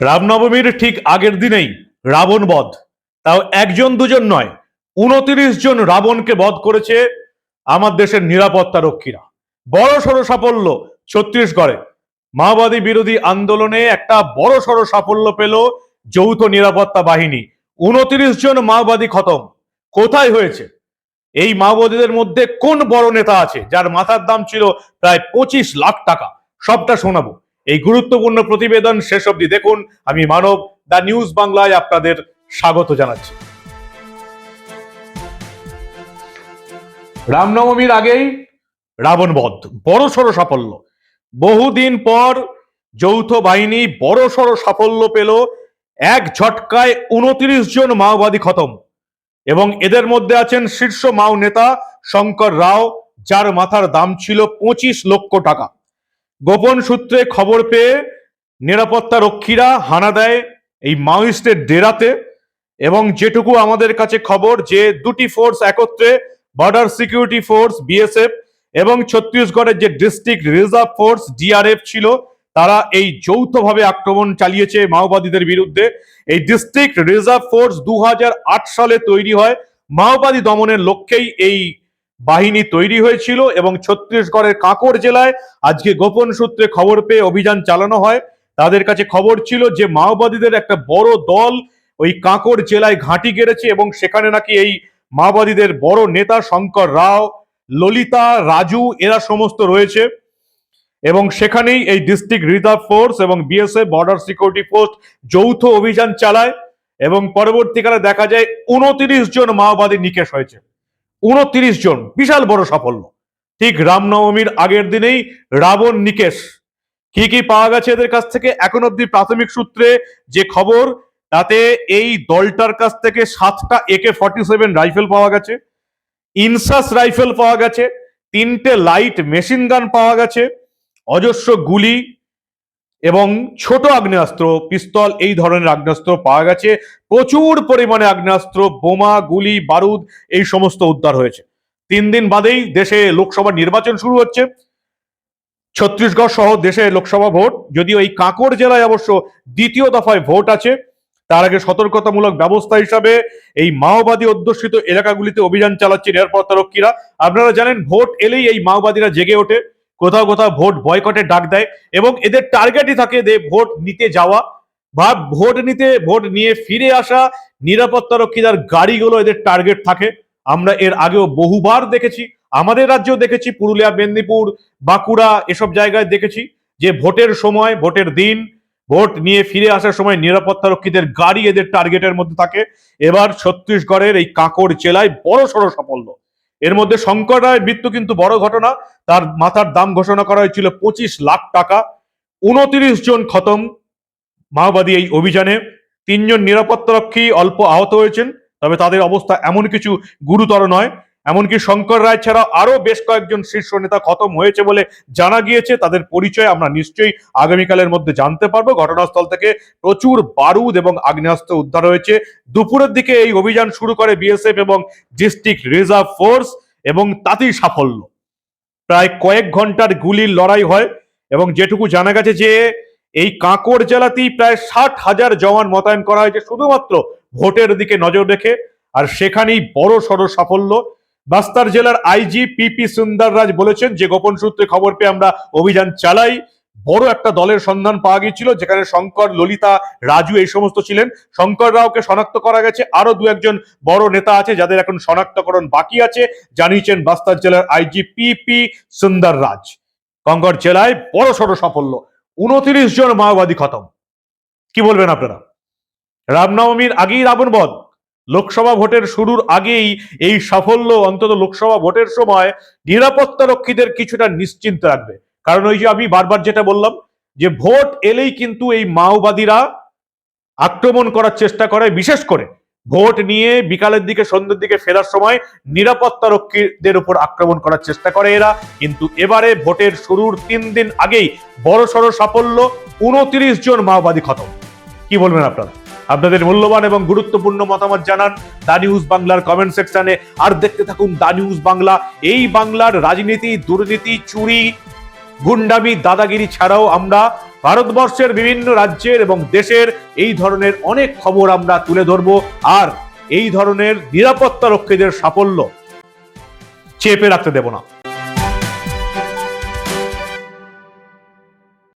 রামনবমীর ঠিক আগের দিনেই রাবণ বধ। তাও একজন দুজন নয় উনত্রিশ জন রাবণকে বধ করেছে আমার দেশের নিরাপত্তা রক্ষীরা। বড় সড়ো সাফল্য ছত্তিশগড়ে। মাওবাদী বিরোধী আন্দোলনে একটা বড় সড়ো সাফল্য পেল যৌথ নিরাপত্তা বাহিনী। উনত্রিশ জন মাওবাদী খতম। কোথায় হয়েছে? এই মাওবাদীদের মধ্যে কোন বড় নেতা আছে, যার মাথার দাম ছিল প্রায় পঁচিশ লাখ টাকা? সবটা শোনাবো। এই গুরুত্বপূর্ণ প্রতিবেদন শেষ অবধি দেখুন। আমি মানব দা নিউজ বাংলায় আপনাদের স্বাগত জানাচ্ছি। রামনবমীর আগেই রাবণ বধ, বড় সড়ো সাফল্য। বহুদিন পর যৌথ বাহিনী বড় সড়ো সাফল্য পেল। এক ঝটকায় উনত্রিশ জন মাওবাদী খতম এবং এদের মধ্যে আছেন শীর্ষ মাও নেতা শঙ্কর রাও, যার মাথার দাম ছিল পঁচিশ লক্ষ টাকা। গোপন সূত্রে খবর পেয়ে নিরাপত্তা রক্ষীরা হানা দেয় এই মাওয়িস্টের ডেরাতে। এবং যেটুকু আমাদের কাছে খবর যে দুটি ফোর্স একত্রে বর্ডার সিকিউরিটি ফোর্স বিএসএফ এবং ছত্তিশগড়ের যে ডিস্ট্রিক্ট রিজার্ভ ফোর্স ডিআরএফ ছিল, তারা এই যৌথভাবে আক্রমণ চালিয়েছে মাওবাদীদের বিরুদ্ধে। এই ডিস্ট্রিক্ট রিজার্ভ ফোর্স দু হাজার আট সালে তৈরি হয়। মাওবাদী দমনের লক্ষ্যেই এই বাহিনী তৈরি হয়েছিল এবং ছত্তিশগড়ের কাঁকড় জেলায় আজকে গোপন সূত্রে খবর পেয়ে অভিযান চালানো হয়। তাদের কাছে খবর ছিল যে, মাওবাদীদের একটা বড় দল ওই কাঁকড় জেলায় ঘাঁটি গেড়েছে এবং সেখানে নাকি এই মাওবাদীদের বড় নেতা শঙ্কর রাও, ললিতা, রাজু এরা সমস্ত রয়েছে। এবং সেখানেই এই ডিস্ট্রিক্ট রিজার্ভ ফোর্স এবং বিএসএফ, বর্ডার সিকিউরিটি ফোর্স যৌথ অভিযান চালায় এবং পরবর্তীকালে দেখা যায় উনত্রিশ জন মাওবাদী নিকেশ হয়েছে। উনত্রিশ জন, বিশাল বড় সাফল্য। ঠিক রামনবমীর আগের দিনেই রাবণ নিকেশ। কি কি পাওয়া গেছে এদের কাছ থেকে? এখন অব্দি প্রাথমিক সূত্রে যে খবর, তাতে এই দলটার কাছ থেকে সাতটা একে ফর্টি সেভেন রাইফেল পাওয়া গেছে। ইনসাস রাইফেল পাওয়া গেছে। তিনটে লাইট মেশিন গান পাওয়া গেছে। অজস্র গুলি এবং ছোট আগ্নেয়াস্ত্র, পিস্তল, এই ধরনের আগ্নেয়াস্ত্র পাওয়া গেছে। প্রচুর পরিমাণে আগ্নেয়াস্ত্র, বোমা, গুলি, বারুদ, এই সমস্ত উদ্ধার হয়েছে। তিন দিন বাদেই দেশে লোকসভা নির্বাচন শুরু হচ্ছে। ছত্তিশগড় সহ দেশে লোকসভা ভোট, যদিও এই কাঁকড় জেলায় অবশ্য দ্বিতীয় দফায় ভোট আছে। তার আগে সতর্কতামূলক ব্যবস্থা হিসাবে এই মাওবাদী অধ্যুষিত এলাকাগুলিতে অভিযান চালাচ্ছে নিরাপত্তা রক্ষীরা আপনারা জানেন, ভোট এলেই এই মাওবাদীরা জেগে ওঠে। কোথাও কোথাও ভোট বয়কটের ডাক দেয় এবং এদের টার্গেটই থাকে যে ভোট নিতে যাওয়া বা ভোট নিতে, ভোট নিয়ে ফিরে আসা, নিরাপত্তা রক্ষীদের গাড়িগুলো এদের টার্গেট থাকে। আমরা এর আগেও বহুবার দেখেছি, আমাদের রাজ্যেও দেখেছি, পুরুলিয়া, মেদিনীপুর, বাঁকুড়া এসব জায়গায় দেখেছি যে ভোটের সময়, ভোটের দিন, ভোট নিয়ে ফিরে আসার সময় নিরাপত্তা রক্ষীদের গাড়ি এদের টার্গেটের মধ্যে থাকে। এবার ছত্তিশগড়ের এই কাঁকড় জেলায় বড় সড়ো সাফল্য। এর মধ্যে শঙ্কর রায়ের মৃত্যু কিন্তু বড় ঘটনা। তার মাথার দাম ঘোষণা করা হয়েছিল পঁচিশ লাখ টাকা। উনত্রিশ জন খতম মাওবাদী এই অভিযানে। তিনজন নিরাপত্তারক্ষী অল্প আহত হয়েছেন, তবে তাদের অবস্থা এমন কিছু গুরুতর নয়। এমনকি শঙ্কর রায় ছাড়া আরও বেশ কয়েকজন শীর্ষ নেতা খতম হয়েছে বলে জানা গিয়েছে। তাদের পরিচয় আমরা নিশ্চয়ই আগামীকালের মধ্যে জানতে পারব। ঘটনাস্থল থেকে প্রচুর বারুদ এবং আগ্নেয়াস্ত্র উদ্ধার হয়েছে। দুপুরের দিকে এই অভিযান শুরু করে বিএসএফ এবং ডিস্ট্রিক্ট রিজার্ভ ফোর্স এবং তাতেই সাফল্য। প্রায় কয়েক ঘণ্টার গুলির লড়াই হয় এবং যেটুকু জানা গেছে যে এই কাঁকড় জেলাতেই প্রায় ষাট হাজার জওয়ান মোতায়েন করা হয়েছে শুধুমাত্র ভোটের দিকে নজর রেখে। আর সেখানেই বড় সড়ো সাফল্য। বাস্তার জেলার আইজি পিপি সুন্দর রাজ বলেছেন যে, গোপন সূত্রে খবর পেয়ে আমরা অভিযান চালাই। বড় একটা দলের সন্ধান পাওয়া গিয়েছিল, যেখানে শঙ্কর, ললিতা, রাজু এই সমস্ত ছিলেন। শঙ্কর রাওকে শনাক্ত করা গেছে। আরও দু একজন বড় নেতা আছে, যাদের এখন শনাক্তকরণ বাকি আছে, জানিয়েছেন বাস্তার জেলার আইজি পিপি সুন্দর রাজ। কঙ্কর জেলায় বড় সড়ো সাফল্য। উনত্রিশ জন মাওবাদী খতম। কি বলবেন আপনারা? রামনবমীর আগেই রাবণ বধ। লোকসভা ভোটের শুরুর আগেই এই সাফল্য অন্তত লোকসভা ভোটের সময় নিরাপত্তা রক্ষীদের কিছুটা নিশ্চিন্ত রাখবে। কারণ ওই যে আমি বারবার যেটা বললাম যে ভোট এলেই কিন্তু এই মাওবাদীরা আক্রমণ করার চেষ্টা করে, বিশেষ করে ভোট নিয়ে বিকালের দিকে, সন্ধ্যের দিকে ফেরার সময় নিরাপত্তা রক্ষীদের উপর আক্রমণ করার চেষ্টা করে এরা। কিন্তু এবারে ভোটের শুরুর তিন দিন আগেই বড় সড় সাফল্য, উনত্রিশ জন মাওবাদী খতম। কি বলবেন আপনারা? আপনাদের মূল্যবান এবং গুরুত্বপূর্ণ মতামত জানান দা নিউজ বাংলার কমেন্ট সেকশনে। আর দেখতে থাকুন দা নিউজ বাংলা। এই বাংলার রাজনীতি, দুর্নীতি, চুরি, গুন্ডামি, দাদাগিরি ছাড়াও আমরা ভারতবর্ষের বিভিন্ন রাজ্যের এবং দেশের এই ধরনের অনেক খবর আমরা তুলে ধরবো। আর এই ধরনের নিরাপত্তা রক্ষীদের সাফল্য চেপে রাখতে দেব না।